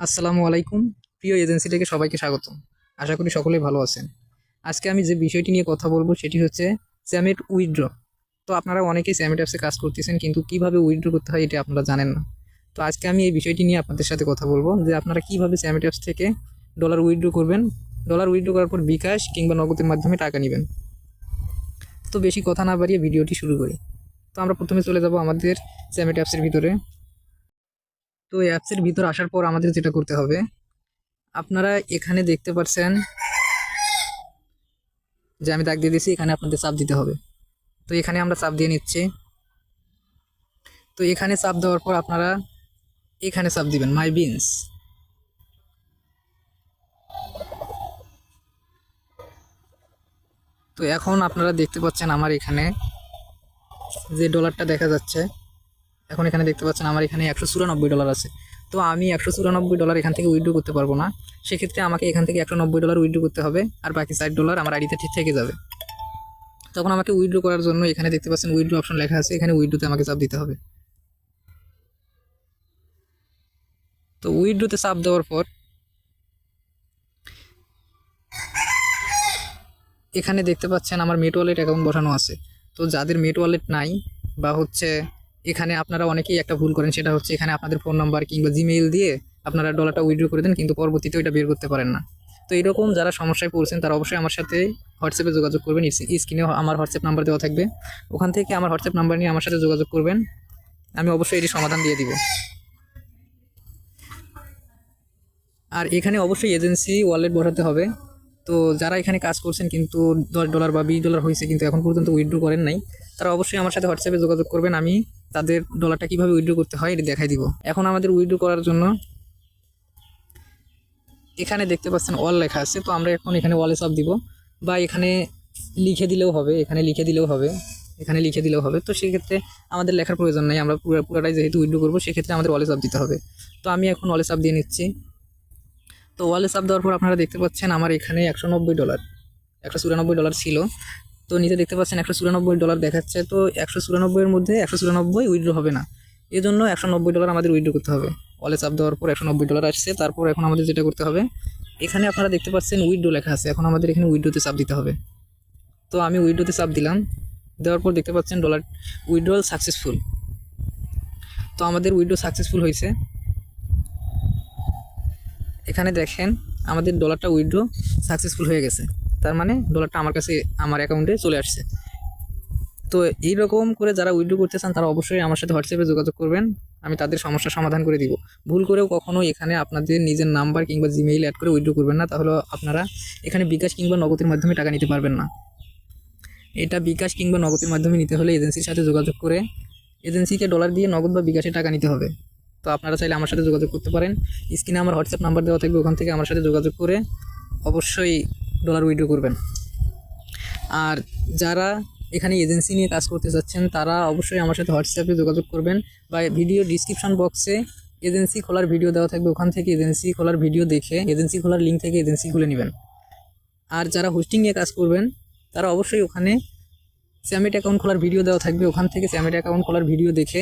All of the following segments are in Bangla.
আসসালামু আলাইকুম। প্রিয় এজেন্সি থেকে সবাইকে স্বাগত আশা করি সকলেই ভালো আছেন। আজকে আমি যে বিষয়টি নিয়ে কথা বলব সেটি হচ্ছে স্যামেট উইথড্র। তো আপনারা অনেকেই স্যামেট অ্যাপসে কাজ করতেছেন, কিন্তু কীভাবে উইথড্র করতে হয় এটা আপনারা জানেন না। তো আজকে আমি এই বিষয়টি নিয়ে আপনাদের সাথে কথা বলব যে আপনারা কীভাবে স্যামেট অ্যাপস থেকে ডলার উইথড্র করবেন। ডলার উইথড্র করার পর বিকাশ কিংবা নগদের মাধ্যমে টাকা নেবেন। তো বেশি কথা না বাড়িয়ে ভিডিওটি শুরু করি। তো আমরা প্রথমে চলে যাব আমাদের স্যামেট অ্যাপসের ভিতরে। তো অ্যাপসের ভিতর আসার পর আমাদের যেটা করতে হবে, আপনারা এখানে দেখতে পাচ্ছেন যে আমি দাগ দিয়ে দিয়েছি, এখানে আপনাদের চাপ দিতে হবে। তো এখানে আমরা চাপ দিয়ে নিচ্ছি। তো এখানে চাপ দেওয়ার পর আপনারা এখানে চাপ দিবেন মাই বিনস তো এখন আপনারা দেখতে পাচ্ছেন আমার এখানে যে ডলারটা দেখা যাচ্ছে এখন এখানে দেখতে পাচ্ছেন আমার এখানে একশো চুরানব্বই ডলার আছে। তো আমি একশো চুরানব্বই ডলার এখান থেকে উইড্রো করতে পারব না। সেক্ষেত্রে আমাকে এখান থেকে একশো নব্বই ডলার উইড্রো করতে হবে আর বাকি ষাট ডলার আমার আইডিতে ঠিক থেকে যাবে। তখন আমাকে উইড্রো করার জন্য এখানে দেখতে পাচ্ছেন উইড্রো অপশন লেখা আছে, এখানে উইড্রোতে আমাকে চাপ দিতে হবে। তো উইথড্রোতে চাপ দেওয়ার পর এখানে দেখতে পাচ্ছেন আমার মেট ওয়ালেট অ্যাকাউন্ট বসানো আছে। তো যাদের মেট ওয়ালেট নাই বা হচ্ছে এখানে আপনারা অনেকেই একটা ভুল করেন, সেটা হচ্ছে এখানে আপনাদের ফোন নাম্বার কিংবা জিমেইল দিয়ে আপনারা ডলারটা উইথড্র করে দেন, কিন্তু পরবর্তীতে ওইটা বের করতে পারেন না। তো এরকম যারা সমস্যায় পড়ছেন, তারা অবশ্যই আমার সাথে হোয়াটসঅ্যাপে যোগাযোগ করবেন। স্ক্রিনে আমার হোয়াটসঅ্যাপ নাম্বার দেওয়া থাকবে। ওখান থেকে আমার হোয়াটসঅ্যাপ নাম্বার নিয়ে আমার সাথে যোগাযোগ করবেন। আমি অবশ্যই এটি সমাধান দিয়ে দিব। আর এখানে অবশ্যই এজেন্সি ওয়ালেট বসাতে হবে। তো যারা এখানে কাজ করছেন, কিন্তু দশ ডলার বা বিশ ডলার হয়েছে, কিন্তু এখন পর্যন্ত উইথড্র করেন নাই, তারা অবশ্যই আমার সাথে হোয়াটসঅ্যাপে যোগাযোগ করবেন। আমি তাদের ডলারটা কীভাবে উইড্রো করতে হয়, এটা দেখাই দিব। এখন আমাদের উইড্রো করার জন্য এখানে দেখতে পাচ্ছেন অল লেখা আছে, তো আমরা এখন এখানে ওয়ালে সব দিব। বা এখানে লিখে দিলেও হবে, এখানে লিখে দিলেও হবে, এখানে লিখে দিলেও হবে। তো সেক্ষেত্রে আমাদের লেখার প্রয়োজন নেই, আমরা পুরো পুরোটাই যেহেতু উইড্রো করব, সেক্ষেত্রে আমাদের ওয়ালে সব দিতে হবে। তো আমি এখন ওয়ালে সব দিয়ে নিচ্ছি। তো ওয়ালে সাপ দেওয়ার পর আপনারা দেখতে পাচ্ছেন আমার এখানে একশো নব্বই ডলার একশো চুরানব্বই ডলার ছিল। তো নিচে দেখতে পাচ্ছেন একশো চুরানব্বই ডলার দেখাচ্ছে, তো একশো চুরানব্বইয়ের মধ্যে একশো চুরানব্বই উইড্রো হবে না। এই জন্য একশো নব্বই ডলার আমাদের উইড্রো করতে হবে। অলে চাপ দেওয়ার পর একশো নব্বই ডলার আসছে, তারপর এখন আমাদের যেটা করতে হবে, এখানে আপনারা দেখতে পাচ্ছেন উইথড্রো লেখা আছে, এখন আমাদের এখানে উইথড্রোতে চাপ দিতে হবে। তো আমি উইথড্রোতে চাপ দিলাম, দেওয়ার পর দেখতে পাচ্ছেন ডলার উইথড্রল সাকসেসফুল তো আমাদের উইথড্রো সাকসেসফুল হয়েছে। এখানে দেখেন, আমাদের ডলারটা উইড্রো সাকসেসফুল হয়ে গেছে। তার মানে ডলারটা আমার কাছে আমার অ্যাকাউন্টে চলে আসছে। তো এইরকম করে যারা উইথড্র করতে চান, তারা অবশ্যই আমার সাথে হোয়াটসঅ্যাপে যোগাযোগ করবেন। আমি তাদের সমস্যার সমাধান করে দিব। ভুল করেও কখনো এখানে আপনাদের নিজের নাম্বার কিংবা জিমেইল অ্যাড করে উইথড্র করবেন না। তাহলে আপনারা এখানে বিকাশ কিংবা নগদের মাধ্যমে টাকা নিতে পারবেন না। এটা বিকাশ কিংবা নগদের মাধ্যমে নিতে হলে এজেন্সির সাথে যোগাযোগ করে এজেন্সিকে ডলার দিয়ে নগদ বা বিকাশে টাকা নিতে হবে। তো আপনারা চাইলে আমার সাথে যোগাযোগ করতে পারেন। স্ক্রিনে আমার হোয়াটসঅ্যাপ নাম্বার দেওয়া থাকবে, ওখান থেকে আমার সাথে যোগাযোগ করে অবশ্যই ডলার উইড্রো করবেন। আর যারা এখানে এজেন্সি নিয়ে কাজ করতে চাচ্ছেন তারা অবশ্যই আমার সাথে হোয়াটসঅ্যাপে যোগাযোগ করবেন বা ভিডিও ডিসক্রিপশন বক্সে এজেন্সি খোলার ভিডিও দেওয়া থাকবে। ওখান থেকে এজেন্সি খোলার ভিডিও দেখে এজেন্সি খোলার লিঙ্ক থেকে এজেন্সি খুলে নেবেন। আর যারা হোস্টিং নিয়ে কাজ করবেন, তারা অবশ্যই ওখানে স্যামিট অ্যাকাউন্ট খোলার ভিডিও দেওয়া থাকবে। ওখান থেকে স্যামিট অ্যাকাউন্ট খোলার ভিডিও দেখে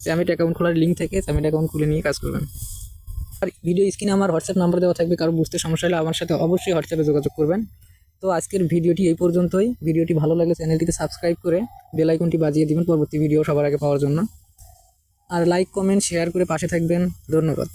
স্যামিট অ্যাকাউন্ট খোলার লিঙ্ক থেকে স্যামিট অ্যাকাউন্ট খুলে নিয়ে কাজ করবেন। আর ভিডিও স্ক্রিনে আমার হোয়াটসঅ্যাপ নাম্বার দেওয়া থাকবে, কারও বুঝতে সমস্যা হলে আমার সাথে অবশ্যই হোয়াটসঅ্যাপে যোগাযোগ করবেন। তো আজকের ভিডিওটি এই পর্যন্তই। ভিডিওটি ভালো লাগলে চ্যানেলটিতে সাবস্ক্রাইব করে বেল আইকনটি বাজিয়ে দিবেন পরবর্তী ভিডিও সবার আগে পাওয়ার জন্য। আর লাইক কমেন্ট শেয়ার করে পাশে থাকবেন। ধন্যবাদ।